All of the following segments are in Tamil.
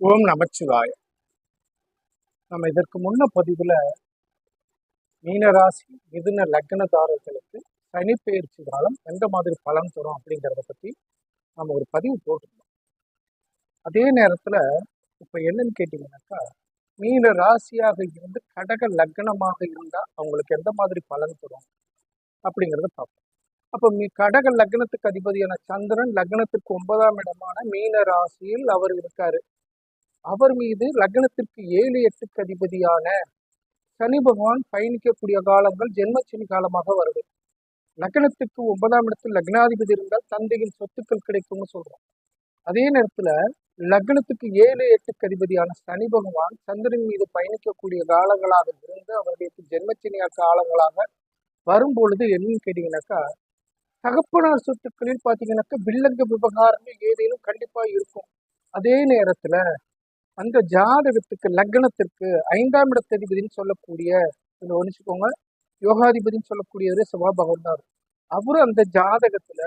ஓம் நமச்சிவாய. நம்ம இதற்கு முன்ன பதிவில் மீனராசி மிதுன லக்னதாரர்களுக்கு சனிப்பெயர்ச்சி காலம் எந்த மாதிரி பலன் தரும் அப்படிங்கிறத பற்றி நம்ம ஒரு பதிவு போட்டிருந்தோம். அதே நேரத்தில் இப்போ என்னன்னு கேட்டிங்கனாக்கா மீன ராசியாக இருந்து கடக லக்னமாக இருந்தால் அவங்களுக்கு எந்த மாதிரி பலன் தரும் அப்படிங்கிறத பார்ப்போம். அப்போ மீ கடக லக்னத்துக்கு அதிபதியான சந்திரன் லக்னத்திற்கு ஒன்பதாம் இடமான மீன ராசியில் அவர் இருக்காரு. அவர் மீது லக்னத்திற்கு ஏழு எட்டுக்கு அதிபதியான சனி பகவான் பயணிக்கக்கூடிய காலங்கள் ஜென்மச்சனி காலமாக வருது. லக்னத்துக்கு ஒன்பதாம் இடத்தில் லக்னாதிபதி இருந்தால் தந்தையின் சொத்துக்கள் கிடைக்கும்னு சொல்றோம். அதே நேரத்துல லக்னத்துக்கு ஏழு எட்டுக்கு அதிபதியான சனி பகவான் சந்திரன் மீது பயணிக்கக்கூடிய காலங்களாக இருந்து அவர்களுக்கு ஜென்மச்சனியா காலங்களாக வரும் பொழுது என்னன்னு கேட்டீங்கன்னாக்கா தகப்பனார் சொத்துக்களில் பார்த்தீங்கன்னாக்கா வில்லங்க விவகாரங்கள் ஏதேனும் கண்டிப்பா இருக்கும். அதே நேரத்துல அந்த ஜாதகத்துக்கு லக்னத்திற்கு ஐந்தாம் இடத்ததிபதினு சொல்லக்கூடிய கவனிச்சுக்கோங்க யோகாதிபதினு சொல்லக்கூடியவர் சிவா பகவான் தான். அவரும் அந்த ஜாதகத்துல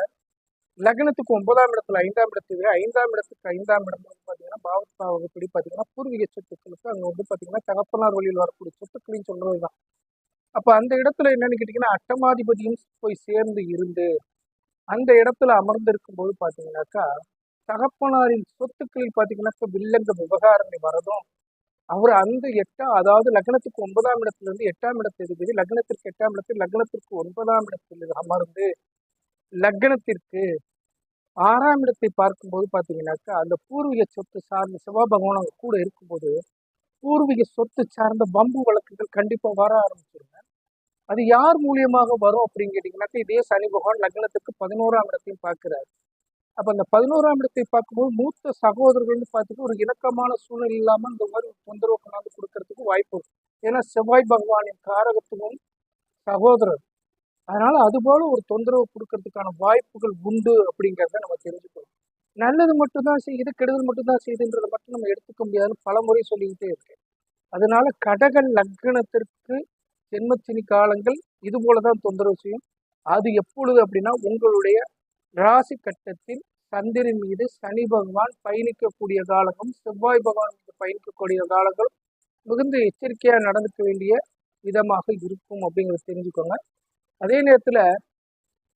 லக்னத்துக்கு ஒன்பதாம் இடத்துல ஐந்தாம் இடத்துக்கு ஐந்தாம் இடத்துக்கு ஐந்தாம் இடம் வந்து பார்த்தீங்கன்னா பாவத் பார்த்தீங்கன்னா பூர்வீக சொத்துக்களுக்கு அங்கே வந்து பார்த்தீங்கன்னா தகப்பனார் வழியில் வரக்கூடிய சொத்துக்களையும் சொல்றது தான். அப்போ அந்த இடத்துல என்னன்னு கேட்டிங்கன்னா அட்டமாதிபதியும் போய் சேர்ந்து இருந்து அந்த இடத்துல அமர்ந்திருக்கும் போது பார்த்தீங்கன்னாக்கா தகப்பனாரின் சொத்துக்களில் பார்த்தீங்கன்னாக்கா வில்லங்க விவகாரங்கள் வரதும் அவர் அந்த எட்டாம் அதாவது லக்னத்துக்கு ஒன்பதாம் இடத்துல இருந்து எட்டாம் இடத்தை இருக்குது லக்னத்திற்கு எட்டாம் இடத்தில் லக்னத்திற்கு ஒன்பதாம் இடத்தில் அமர்ந்து லக்னத்திற்கு ஆறாம் இடத்தை பார்க்கும்போது பார்த்தீங்கன்னாக்கா அந்த பூர்வீக சொத்து சார்ந்த சிவா பகவான் அவங்க கூட இருக்கும்போது பூர்வீக சொத்து சார்ந்த பம்பு வழக்குகள் கண்டிப்பாக வர ஆரம்பிச்சிருங்க. அது யார் மூலியமாக வரும் அப்படின்னு கேட்டிங்கனாக்கா இதே சனி பகவான் லக்னத்துக்கு பதினோராம் இடத்தையும் பார்க்குறாரு. அப்போ அந்த பதினோராம் இடத்தை பார்க்கும்போது மூத்த சகோதரர்கள்னு பார்த்துட்டு ஒரு இணக்கமான சூழ்நிலை இல்லாமல் இந்த மாதிரி தொந்தரவு கொண்டாந்து கொடுக்கறதுக்கு வாய்ப்பு இருக்கு. ஏன்னா செவ்வாய் பகவானின் காரகத்துவம் சகோதரர். அதனால அதுபோல ஒரு தொந்தரவு கொடுக்கறதுக்கான வாய்ப்புகள் உண்டு அப்படிங்கிறத நம்ம தெரிஞ்சுக்கணும். நல்லது மட்டும்தான் செய்யுது கெடுதல் மட்டும்தான் செய்யுதுன்றதை மட்டும் நம்ம எடுத்துக்க முடியாதுன்னு பல முறை சொல்லிக்கிட்டே இருக்கேன். அதனால கடக லக்னத்திற்கு ஜென்மச்சினி காலங்கள் இது போலதான் தொந்தரவு செய்யும். அது எப்பொழுது அப்படின்னா உங்களுடைய ராசி கட்டத்தில் சந்திரன் மீது சனி பகவான் பயணிக்கக்கூடிய காலங்களும் செவ்வாய் பகவான் மீது பயணிக்கக்கூடிய காலங்களும் மிகுந்த எச்சரிக்கையாக நடந்துக்க வேண்டிய விதமாக இருக்கும் அப்படிங்கிறத தெரிஞ்சுக்கோங்க. அதே நேரத்தில்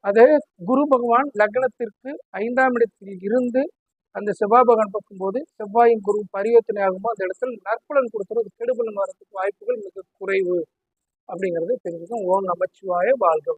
அது குரு பகவான் லக்னத்திற்கு ஐந்தாம் இடத்தில் இருந்து அந்த செவ்வாய் பகவான் பார்க்கும்போது செவ்வாயின் குரு பரிவர்த்தனை ஆகும்போது அந்த இடத்துல நற்பலன் கொடுத்துரும் கெடுபலன் வரதுக்கு வாய்ப்புகள் மிக குறைவு அப்படிங்கிறத தெரிஞ்சுக்கோங்க. ஓம் நமச்சிவாய வாழ்க